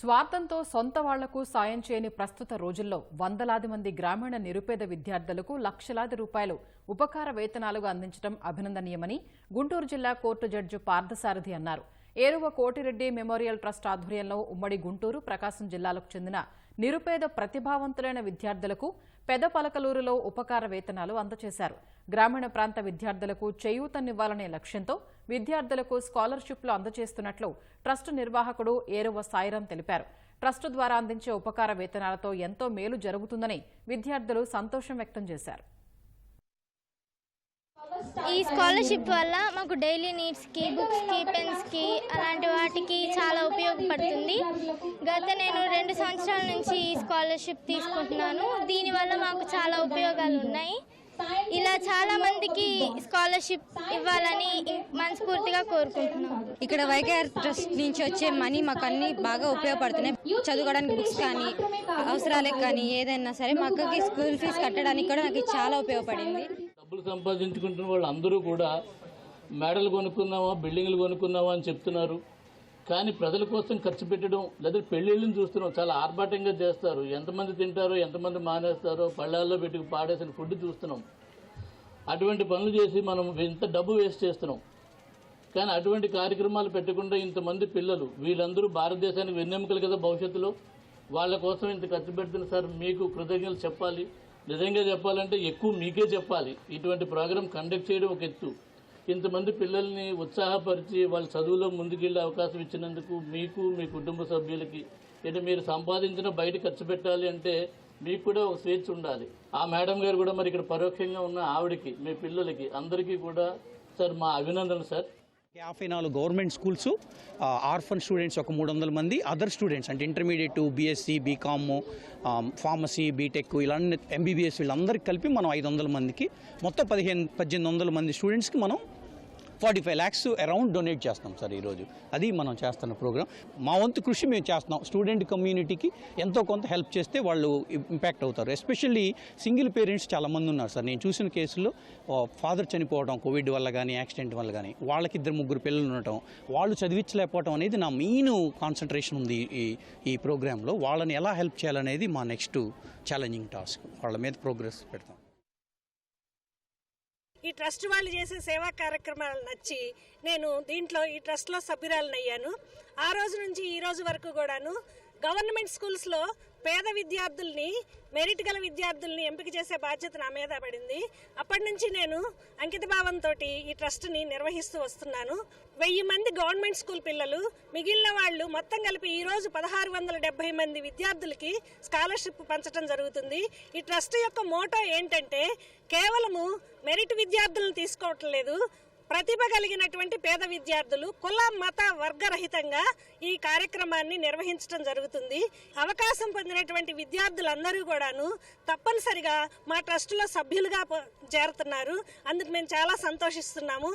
స్వార్థంతో సొంత వాళ్ళకు సాయం చేయని ప్రస్తుత రోజుల్లో వందలాది మంది గ్రామీణ నిరుపేద విద్యార్థులకు లక్షలాది రూపాయలు ఉపకార వేతనాలుగా అందించడం అభినందనీయమని గుంటూరు జిల్లా కోర్టు జడ్జి పార్థసారథి అన్నారు. ఏరువ కోటిరెడ్డి మెమోరియల్ ట్రస్ట్ ఆధ్వర్యంలో ఉమ్మడి గుంటూరు ప్రకాశం జిల్లాలకు చెందిన నిరుపేద ప్రతిభావంతులైన విద్యార్థులకు పెద పలకలూరులో ఉపకార వేతనాలు అందజేశారు గ్రామీణ ప్రాంత విద్యార్థులకు చేయూతనివ్వాలనే లక్ష్యంతో విద్యార్థులకు స్కాలర్షిప్లు అందజేస్తున్నట్లు ట్రస్ట్ నిర్వాహకుడు ఏరువ సాయిరాం తెలిపారు. ట్రస్ట్ ద్వారా అందించే ఉపకార వేతనాలతో ఎంతో మేలు జరుగుతుందని విద్యార్థులు సంతోషం వ్యక్తం చేశారు. ఈ స్కాలర్షిప్ వల్ల మాకు డైలీ నీడ్స్కి బుక్స్కి పెన్స్కి అలాంటి వాటికి చాలా ఉపయోగపడుతుంది. గత నేను రెండు సంవత్సరాల నుంచి ఈ స్కాలర్షిప్ తీసుకుంటున్నాను. దీనివల్ల మాకు చాలా ఉపయోగాలు ఉన్నాయి. ఇలా చాలా మందికి స్కాలర్షిప్ ఇవ్వాలని మనస్ఫూర్తిగా కోరుకుంటున్నాను ఇక్కడ వైకేఆర్ ట్రస్ట్ నుంచి వచ్చే మనీ మాకు అన్ని బాగా ఉపయోగపడుతున్నాయి. చదువుకోవడానికి బుక్స్ కానీ అవసరాలకు కానీ ఏదైనా సరే మా అక్కకి స్కూల్ ఫీజు కట్టడానికి కూడా నాకు చాలా ఉపయోగపడింది. డబ్బులు సంపాదించుకుంటున్న వాళ్ళు అందరూ కూడా మేడలు కొనుక్కున్నావా బిల్డింగ్లు కొనుక్కున్నావా అని చెప్తున్నారు. కానీ ప్రజల కోసం ఖర్చు పెట్టడం లేదా పెళ్ళిళ్ళని చూస్తున్నాం. చాలా ఆర్భాటంగా చేస్తారు. ఎంతమంది తింటారో ఎంతమంది మానేస్తారో పళ్ళాల్లో పెట్టి పాడేసిన ఫుడ్ చూస్తున్నాం. అటువంటి పనులు చేసి మనం ఇంత డబ్బు వేస్ట్ చేస్తున్నాం. కానీ అటువంటి కార్యక్రమాలు పెట్టకుండా ఇంతమంది పిల్లలు వీళ్ళందరూ భారతదేశానికి వెన్నెముకలు కదా భవిష్యత్తులో. వాళ్ళ కోసం ఇంత ఖర్చు పెడుతున్న సార్ మీకు కృతజ్ఞతలు చెప్పాలి. నిజంగా చెప్పాలంటే ఎక్కువ మీకే చెప్పాలి. ఇటువంటి ప్రోగ్రాం కండక్ట్ చేయడం ఒక ఎత్తు. ఇంతమంది పిల్లల్ని ఉత్సాహపరిచి వాళ్ళ చదువులో ముందుకెళ్ళే అవకాశం ఇచ్చినందుకు మీకు మీ కుటుంబ సభ్యులకి ఇది మీరు సంపాదించిన బయట ఖర్చు పెట్టాలి అంటే మీకు కూడా ఒక స్వేచ్ఛ ఉండాలి. ఆ మేడం గారు కూడా మరి ఇక్కడ పరోక్షంగా ఉన్న ఆవిడకి మీ పిల్లలకి అందరికీ కూడా సార్ మా అభినందనలు సార్. యాభై నాలుగు గవర్నమెంట్ స్కూల్స్ ఆర్ఫన్ స్టూడెంట్స్ ఒక మూడు వందల మంది అదర్ స్టూడెంట్స్ అంటే intermediate BSc BCom pharmacy BTech ఇలా ఎంబీబీఎస్ వీళ్ళందరికీ కలిపి మనం ఐదు వందల మందికి మొత్తం పదిహేను పద్దెనిమిది వందల మంది స్టూడెంట్స్కి మనం forty five lakhs around donate చేస్తాం సార్ ఈరోజు. అది మనం చేస్తున్న ప్రోగ్రామ్ మా వంతు కృషి మేము చేస్తున్నాం. స్టూడెంట్ కమ్యూనిటీకి ఎంతో కొంత హెల్ప్ చేస్తే వాళ్ళు ఇంపాక్ట్ అవుతారు. ఎస్పెషల్లీ సింగిల్ పేరెంట్స్ చాలామంది ఉన్నారు సార్. నేను చూసిన కేసులో ఫాదర్ చనిపోవడం కోవిడ్ వల్ల కానీ యాక్సిడెంట్ వల్ల కానీ వాళ్ళకి ఇద్దరు ముగ్గురు పిల్లలు ఉండటం వాళ్ళు చదివించలేకపోవడం అనేది నా మెయిన్ కాన్సన్ట్రేషన్ ఉంది ఈ ఈ ప్రోగ్రాంలో. వాళ్ళని ఎలా హెల్ప్ చేయాలనేది మా నెక్స్ట్ ఛాలెంజింగ్ టాస్క్. వాళ్ళ మీద ప్రోగ్రెస్ పెడతాం. ఈ ట్రస్ట్ వాళ్ళు చేసే సేవా కార్యక్రమాలు నచ్చి నేను దీంట్లో ఈ ట్రస్ట్లో సభ్యురాలనయ్యాను. ఆ రోజు నుంచి ఈ రోజు వరకు కూడాను గవర్నమెంట్ స్కూల్స్లో పేద విద్యార్థుల్ని మెరిట్ గల విద్యార్థుల్ని ఎంపిక చేసే బాధ్యత నా మీద పడింది. అప్పటి నుంచి నేను అంకిత భావంతో ఈ ట్రస్ట్ని నిర్వహిస్తూ వస్తున్నాను. వెయ్యి మంది గవర్నమెంట్ స్కూల్ పిల్లలు మిగిలిన వాళ్ళు మొత్తం కలిపి ఈ రోజు పదహారు వందల డెబ్బై మంది విద్యార్థులకి స్కాలర్షిప్ పంచడం జరుగుతుంది. ఈ ట్రస్ట్ యొక్క మోటో ఏంటంటే కేవలము మెరిట్ విద్యార్థులను తీసుకోవట్లేదు ప్రతిభ కలిగినటువంటి పేద విద్యార్థులు కుల మత వర్గరహితంగా ఈ కార్యక్రమాన్ని నిర్వహించడం జరుగుతుంది. అవకాశం పొందినటువంటి విద్యార్థులందరూ కూడాను తప్పనిసరిగా మా ట్రస్టులో సభ్యులుగా చేరుతున్నారు. అందుకు మేము చాలా సంతోషిస్తున్నాము.